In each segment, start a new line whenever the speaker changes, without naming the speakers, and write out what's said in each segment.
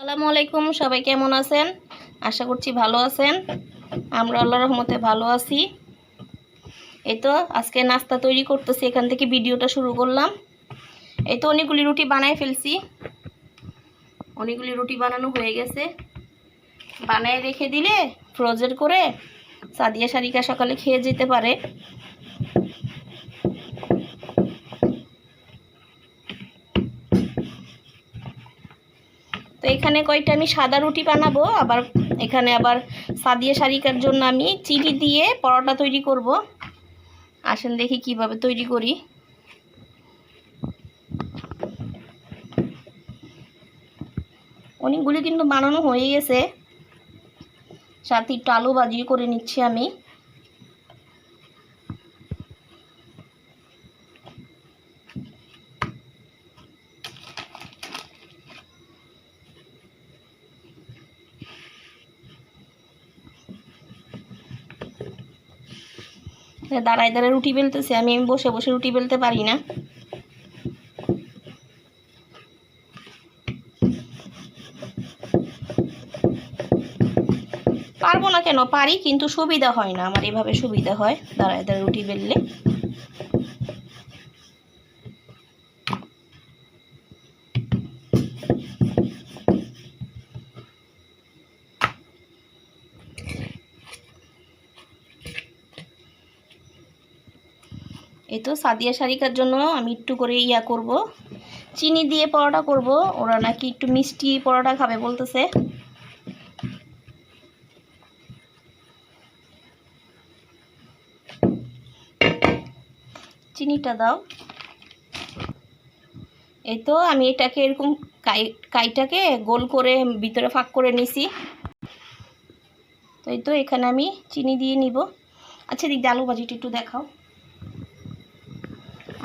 আসসালামু আলাইকুম, সবাই কেমন আছেন? আশা করছি ভালো আছেন। আমরা আল্লাহ রহমতে ভালো আছি। এই তো, আজকে নাস্তা তৈরি করতেছি, এখান থেকে ভিডিওটা শুরু করলাম। এই তো, অনেকগুলি রুটি বানায় ফেলছি। অনেকগুলি রুটি বানানো হয়ে গেছে। বানায় রেখে দিলে ফ্রোজেন করে সাদিয়া সারিকা সকালে খেয়ে যেতে পারে। তো এখানে কয়টা আমি সাদা রুটি বানাবো, আবার এখানে আবার সাদিয়া শারিকার জন্য আমি চিনি দিয়ে পরোটা তৈরি করব। আসেন দেখি কীভাবে তৈরি করি। অনেকগুলি কিন্তু বানানো হয়ে গেছে। সাথে একটু আলু ভাজি করে নিচ্ছি আমি। দাঁড়ায় দাঁড়ায় রুটি বেলতেছে, আমি বসে বসে রুটি বেলতে পারি না। পারব না কেন? পারি, কিন্তু সুবিধা হয় না। আমার এভাবে সুবিধা হয়, দাঁড়ায় দাঁড়ায় রুটি বেললে। এই তো সাদিয়া শারিকার জন্য আমি একটু করে ইয়া করব। চিনি দিয়ে পরোটা করব। ওরা নাকি একটু মিষ্টি পরোটা খাবে বলতেছে। চিনিটা দাও। এই তো আমি এটাকে এরকম কাই, কাইটাকে গোল করে ভিতরে ফাঁক করে নিছি। তো এই তো এখানে আমি চিনি দিয়ে নিব। আচ্ছা দিদি আলু ভাজিটা একটু দেখাও।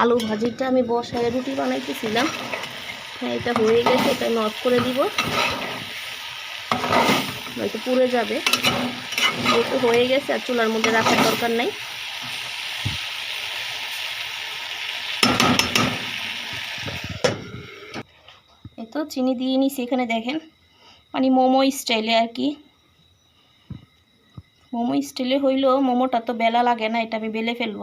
আলু ভাজিটা আমি বসায় রুটি বানাইতেছিলাম। হ্যাঁ এটা হয়ে গেছে, এটা অফ করে দিব। হয়তো পুড়ে যাবে। যেহেতু হয়ে গেছে, আর চুলার মধ্যে রাখার দরকার নাই। তো চিনি দিয়ে নিছি এখানে দেখেন। মানে মোমো স্টাইলে আর কি। মোমো স্টাইলে হইলেও মোমোটা তো বেলা লাগে না, এটা আমি বেলে ফেলব।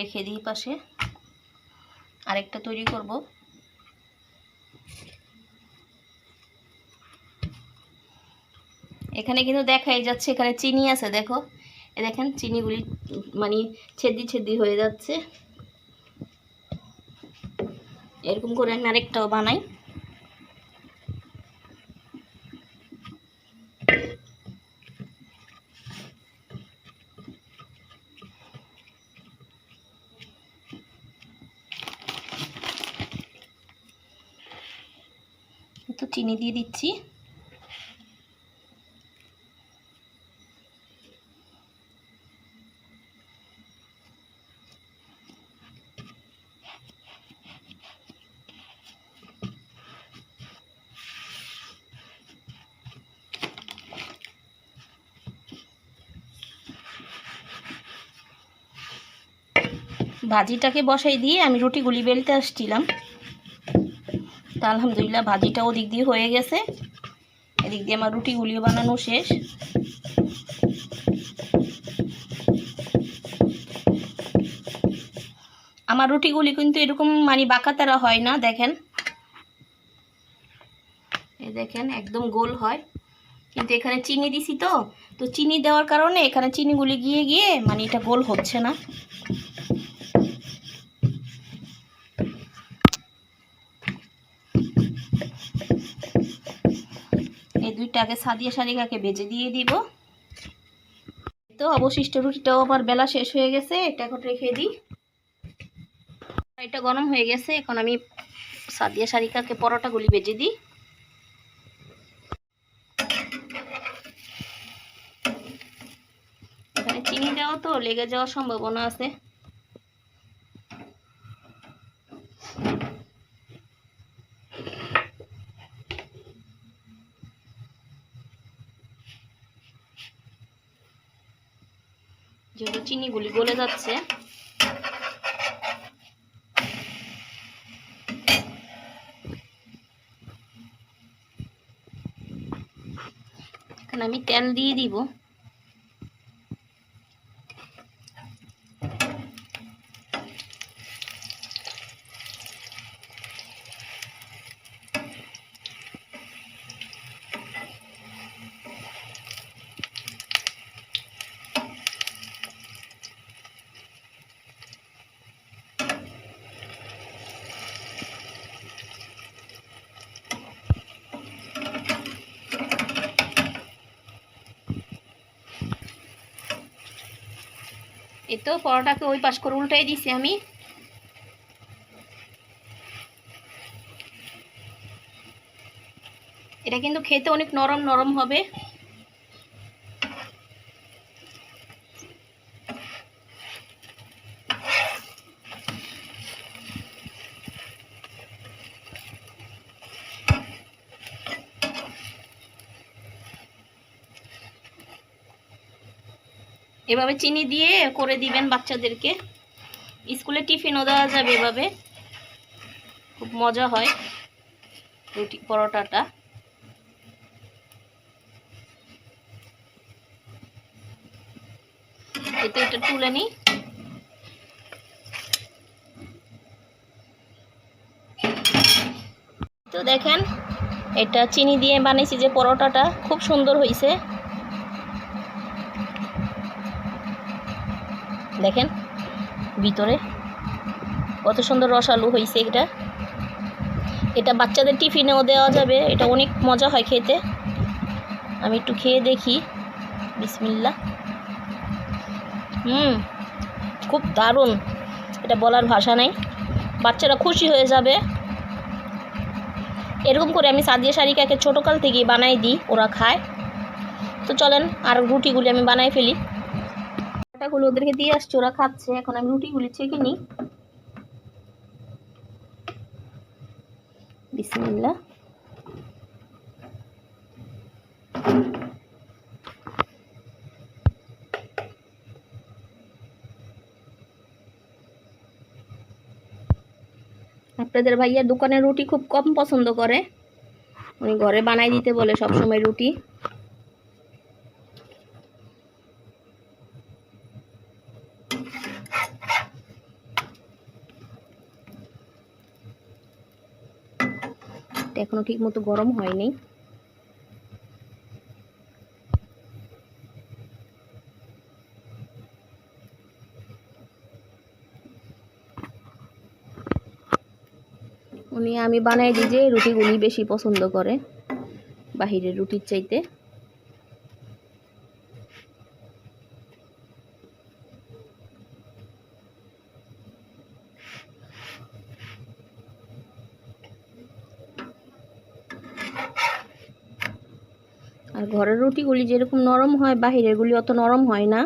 রেখে দিই পাশে। আরেকটা তৈরি করব। এখানে কিন্তু দেখাই যাচ্ছে, এখানে চিনি আছে, দেখো। এ দেখেন, চিনিগুলি মানে ছেদি ছেদি হয়ে যাচ্ছে। এরকম করে আমি আরেকটাও বানাই তো চিনি দিয়ে দিচ্ছি। ভাজিটাকে বসাই দিয়ে আমি রুটিগুলি বেলতে আসছিলাম। তা আলহামদুলিল্লাহ ভাজিটা ওদিক দিয়ে হয়ে গেছে। এদিক দিয়ে আমার রুটিগুলিও বানানো শেষ। আমার রুটিগুলি কিন্তু এরকম মানে বাঁকাতারা হয় না, দেখেন। এই দেখেন, একদম গোল হয়। কিন্তু এখানে চিনি দিছি তো তো চিনি দেওয়ার কারণে এখানে চিনিগুলি গিয়ে গিয়ে মানে এটা গোল হচ্ছে না। এই দুইটাকে সাদিয়া শালিকাকে বেজে দিয়ে দিব। তো অবশিষ্ট রুটিটাও আবার বেলা শেষ হয়ে গেছে, এটা এখন রেখে দিই। এটা গরম হয়ে গেছে, এখন আমি সাদিয়া শারিকাকে পরোটাগুলি বেজে দিই। এখানে চিনি দেওয়া তো, লেগে যাওয়ার সম্ভাবনা আছে। চিনিগুলি গলে যাচ্ছে। আমি তেল দিয়ে দিব। এই তো পরোটাকে ওই পাশ করে উল্টাই দিছি আমি। এটা কিন্তু খেতে অনেক নরম নরম হবে। এভাবে চিনি দিয়ে করে দিবেন বাচ্চাদেরকে। স্কুলে টিফিনও দেওয়া যাবে এভাবে। খুব মজা হয় রুটি পরোটাটা। এতে এটা তুলে নিই। তো দেখেন, এটা চিনি দিয়ে বানিয়েছি যে পরোটাটা। খুব সুন্দর হয়েছে দেখেন ভিতরে। কত সুন্দর রসালু হয়েছে এটা। এটা বাচ্চাদের টিফিনেও দেওয়া যাবে। এটা অনেক মজা হয় খেতে। আমি একটু খেয়ে দেখি। বিসমিল্লা হুম, খুব দারুণ। এটা বলার ভাষা নেই। বাচ্চারা খুশি হয়ে যাবে। এরকম করে আমি সাদিয়া শাড়িকাকে ছোটোকাল থেকেই বানাই দিই, ওরা খায়। তো চলেন আর রুটিগুলি আমি বানাই ফেলি। আটাগুলো ওদেরকে দিয়ে আসছে, ওরা খাচ্ছে। এখন আমি রুটিগুলি ছেঁকে নিই। বিসমিল্লা আপনাদের ভাইয়া দোকানের রুটি খুব কম পছন্দ করে। উনি ঘরে বানাই দিতে বলে সবসময় রুটি। এটা এখনও ঠিক মতো গরম হয়নি। উনি আমি বানাই দিই যে রুটিগুলি বেশি পছন্দ করে, বাহিরের রুটির চাইতে। ঘরের রুটিগুলি যেরকম নরম হয়, বাহিরেরগুলি অত নরম হয় না।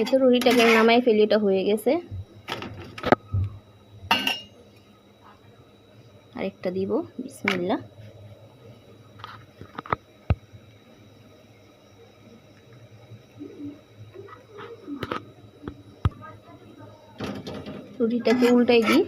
এই তো রুটিটাকে নামাই ফেলি, এটা হয়ে গেছে। আরেকটা দিব বিসমিল্লা রুটিটাকে উল্টাই দিই।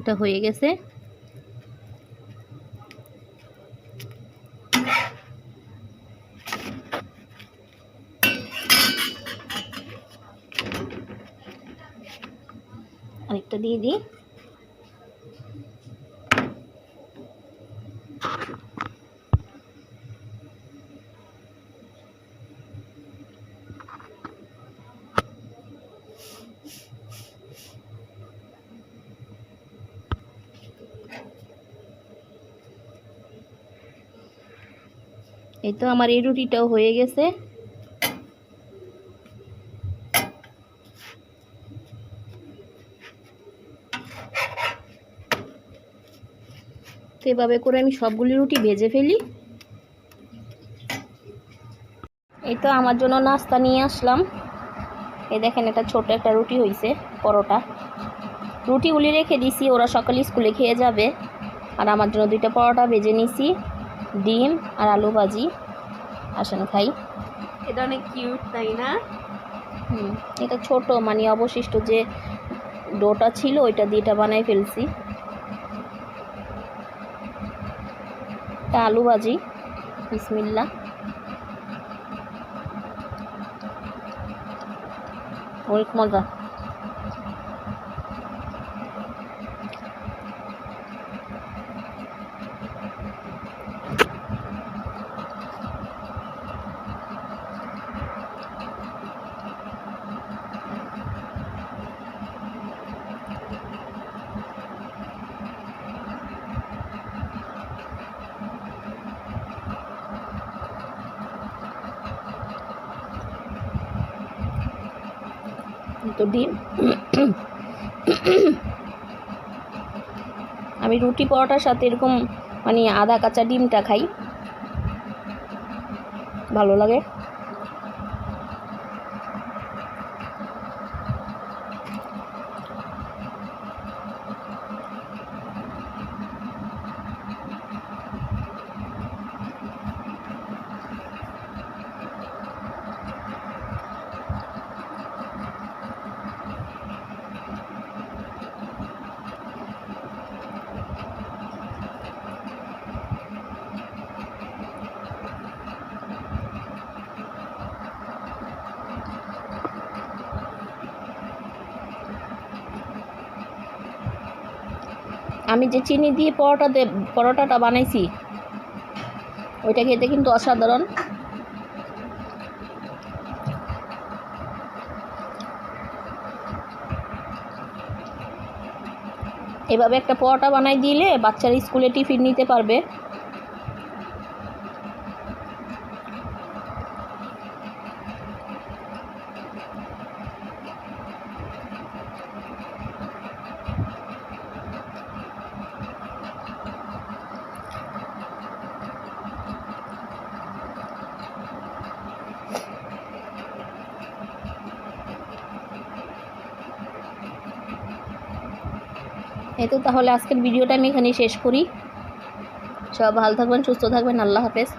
এটা হয়ে গেছে আরেকটা দিয়ে দিই এই তো আমার এই রুটিটাও হয়ে গেছে। এভাবে করে আমি সবগুলি রুটি ভেজে ফেলি। এই তো আমার জন্য নাস্তা নিয়ে আসলাম। এই দেখেন এটা ছোট একটা রুটি হয়েছে পরোটা। রুটিগুলি রেখে দিছি, ওরা সকালে স্কুলে খেয়ে যাবে। আর আমার জন্য দুইটা পরোটা ভেজে নিছি। ডিম আর আলু ভাজি। আসেন খাই।
এটা অনেক কিউট তাই না?
হুম এটা ছোট মানে অবশিষ্ট যে ডোটা ছিল ওইটা দিয়ে এটা বানাই ফেলছি। এটা আলু ভাজি বিসমিল্লা অনেক মজা। তো ডিম। আমি রুটি পরোটার সাথে এরকম মানে আদা কাঁচা ডিমটা খাই। ভালো লাগে। আমি যে চিনি দিয়ে পরোটা পরোটাটা বানাইছি, ওইটা খেতে কিন্তু অসাধারণ। এভাবে একটা পরোটা বানাই দিলে বাচ্চারা স্কুলে টিফিন নিতে পারবে। এই তো তাহলে আজকের ভিডিওটা আমি এখানেই শেষ করি। সব ভালো থাকবেন, সুস্থ থাকবেন, আল্লাহ হাফেজ।